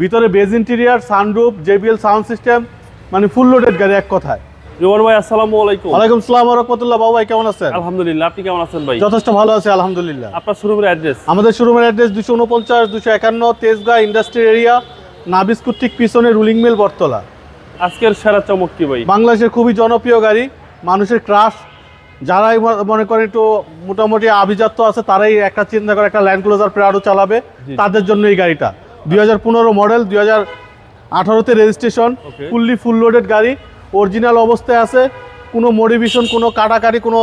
ভিতরে beige interior sunroof JBL sound system মানে full loaded গাড়ি এক কথায়। রিওয়ান ভাই আসসালামু আলাইকুম। ওয়ালাইকুম সালাম রহমতুল্লাহ। বাবু ভাই কেমন আছেন? আলহামদুলিল্লাহ আপনি কেমন আছেন ভাই? যথেষ্ট ভালো আছে আলহামদুলিল্লাহ। আপনার শোরুমের অ্যাড্রেস আমাদের শোরুমের অ্যাড্রেস দুশো উনপঞ্চাশ দুশো একান্ন তেজগাঁ ইন্ডাস্ট্রি এরিয়া নাবিস্কুট ঠিক পিছনে রুলিং মিল বটতলা। আজকের সেরা চমক কি ভাই? বাংলাদেশের খুবই জনপ্রিয় গাড়ি মানুষের ক্রাশ যারাই মনে করেন একটু মোটামুটি আভিজাত্য আছে তারাই একটা চিন্তা করে একটা ল্যান্ড ক্লোজার প্রাডো চালাবে তাদের জন্য এই গাড়িটা। দুই হাজার পনেরো মডেল দুই হাজার আঠারোতে রেজিস্ট্রেশন. ফুললি ফুল লোডেড গাড়ি অরিজিনাল অবস্থায় আছে কোনো মডিফিকেশন কোনো কাটাকাটি কোনো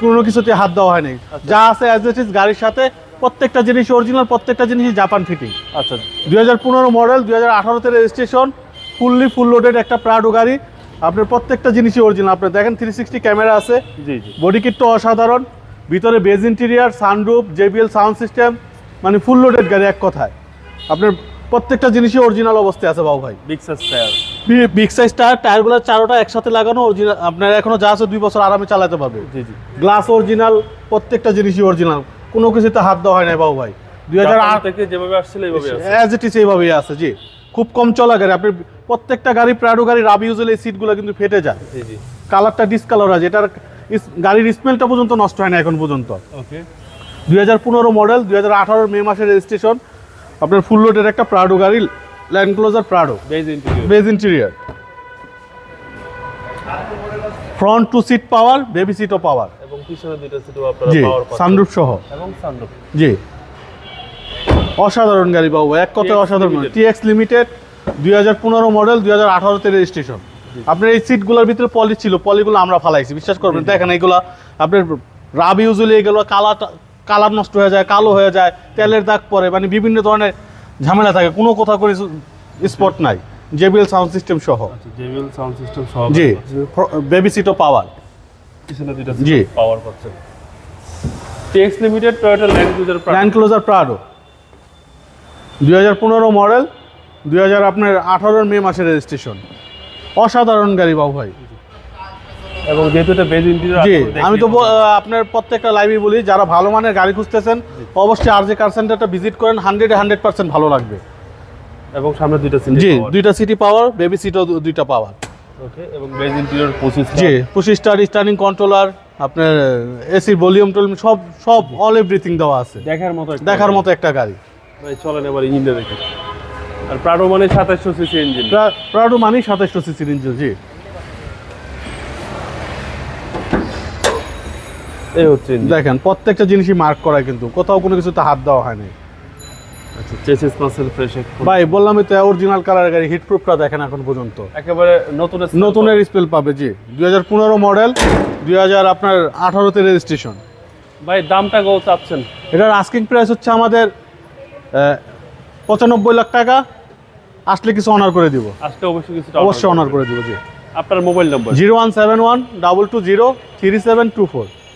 কোনো কিছুতে হাত দেওয়া হয়নি। যা আছে অ্যাজ ইট ইজ গাড়ির সাথে প্রত্যেকটা জিনিস অরিজিনাল প্রত্যেকটা জিনিসই জাপান ফিটিং আচ্ছা। দুই হাজার পনেরো মডেল দুই হাজার আঠারোতে রেজিস্ট্রেশন ফুললি ফুল লোডেড একটা প্রাডো গাড়ি। আপনার প্রত্যেকটা জিনিসই অরিজিনাল আপনার দেখেন থ্রি সিক্সটি ক্যামেরা আছে। বডি কিটটা অসাধারণ। ভিতরে beige interior sunroof JBL sound system মানে ফুল লোডেড গাড়ি এক কথায়। আপনার প্রত্যেকটা জিনিসই অরিজিনাল অবস্থায় আছে বাবু ভাই। Big size tyre big size tyre টায়ারগুলো চারোটা একসাথে লাগানো অরিজিনাল আপনার এখনও যা আছে দুই বছর আরামে চালাতে পারবে। জি জি। গ্লাস অরিজিনাল প্রত্যেকটা জিনিসই অরিজিনাল কোনো কিছুতে হাত দেওয়া হয় না বাবু ভাই। দুই হাজার আট থেকে যেভাবে আসছিল অ্যাজ ইট ইস এইভাবেই আছে জি। খুব কম চলা গাড়ি আপনি প্রত্যেকটা গাড়ি প্রাডো গাড়ি রাব ইউজুয়ালি এই সিটগুলো কিন্তু ফেটে যায়। জি জি। কালারটা ডিসকালার আছে এটার গাড়ির স্মেলটা পর্যন্ত নষ্ট হয় না এখন পর্যন্ত। ওকে দুই হাজার পনেরো মডেল দুই হাজার আঠারোর মে মাসের রেজিস্ট্রেশন আপনার ফুল লোডের একটা প্রাডো গাড়ি Land Cruiser Prado beige interior beige interior front two seat power baby সিটও power এবং পিছনে দুইটা সিটও আপনারা জি পাওয়ার পাচ্ছেন। সানরুফ সহ। এবং সানরুফ জি। অসাধারণ গাড়ি বাবু এক কথায় অসাধারণ। টিএক্স লিমিটেড দুই হাজার পনেরো মডেল দুই হাজার আঠারোতে রেজিস্ট্রেশন আপনার এই সিটগুলোর ভিতরে পলি ছিল পলিগুলো আমরা ফালাইছি বিশ্বাস করবেন। দেখেন এইগুলো আপনার রাব ইউজুয়ালি এগুলো কালার কালার নষ্ট হয়ে যায় কালো হয়ে যায় তেলের দাগ পড়ে মানে বিভিন্ন ধরনের ঝামেলা থাকে। কোনো কোথাও করে স্পট নাই। জেবিএল সাউন্ড সিস্টেম সহ। জেবিএল সাউন্ড সিস্টেম সহ। জি। বেবি সিটও পাওয়ার পিছনে জি। পাওয়ার পাচ্ছেন TX limited Toyota Land Cruiser Land Cruiser Prado দুই হাজার পনেরো মডেল দুই হাজার আপনার আঠারোর মে মাসের রেজিস্ট্রেশন অসাধারণ গাড়ি বাবু ভাই। এবং যেহেতু এটা বেজ ইন্টেরিয়র জি আমি তো আপনার প্রত্যেকটা লাইভে বলি যারা ভালো মানের গাড়ি খুঁজতেছেন অবশ্যই আর জে কার সেন্টারটা ভিজিট করেন হান্ড্রেডে হান্ড্রেড পার্সেন্ট ভালো লাগবে। এবং সামনে দুইটা সিট জি দুইটা সিটি পাওয়ার বেবি সিটও দুইটা পাওয়ার ওকে এবং বেজ ইন্টেরিয়র পঁচিশ জি পঁচিশ স্টার স্টার্নিং কন্ট্রোলার আপনার এসি ভলিউম টলিউম সব সব অল এভরিথিং দেওয়া আছে। দেখার মতো একটা দেখার। মতো একটা গাড়ি। ভাই চলেন এবার ইঞ্জিনটা দেখি। আর প্রাডো মানে সাতাশশো সিসি ইঞ্জিন প্রাডো মানেই সাতাশশো সিসির ইঞ্জিন জি। এই হচ্ছে দেখেন প্রত্যেকটা জিনিসই মার্ক করা কিন্তু। কোথাও কোনো কিছুতে হাত দেওয়া হয়নি আচ্ছা চেসিস ফ্রেশ ভাই বললাম তো অরিজিনাল কালারের গাড়ি হিট প্রুফটা দেখেন এখন পর্যন্ত। একেবারে নতুন নতুনের স্পেল পাবে জি। দুই হাজার পনেরো মডেল দুই হাজার আপনার আঠারোতে রেজিস্ট্রেশন ভাই দামটা গো চাচ্ছেন? এটার আস্কিং প্রাইস হচ্ছে আমাদের পঁচানব্বই লাখ টাকা। আসলে কিছু অনার করে দিব। আজকে অবশ্যই কিছু অবশ্যই অনার করে দিব জি। আপনার mobile number zero one seven one double two zero three seven two four.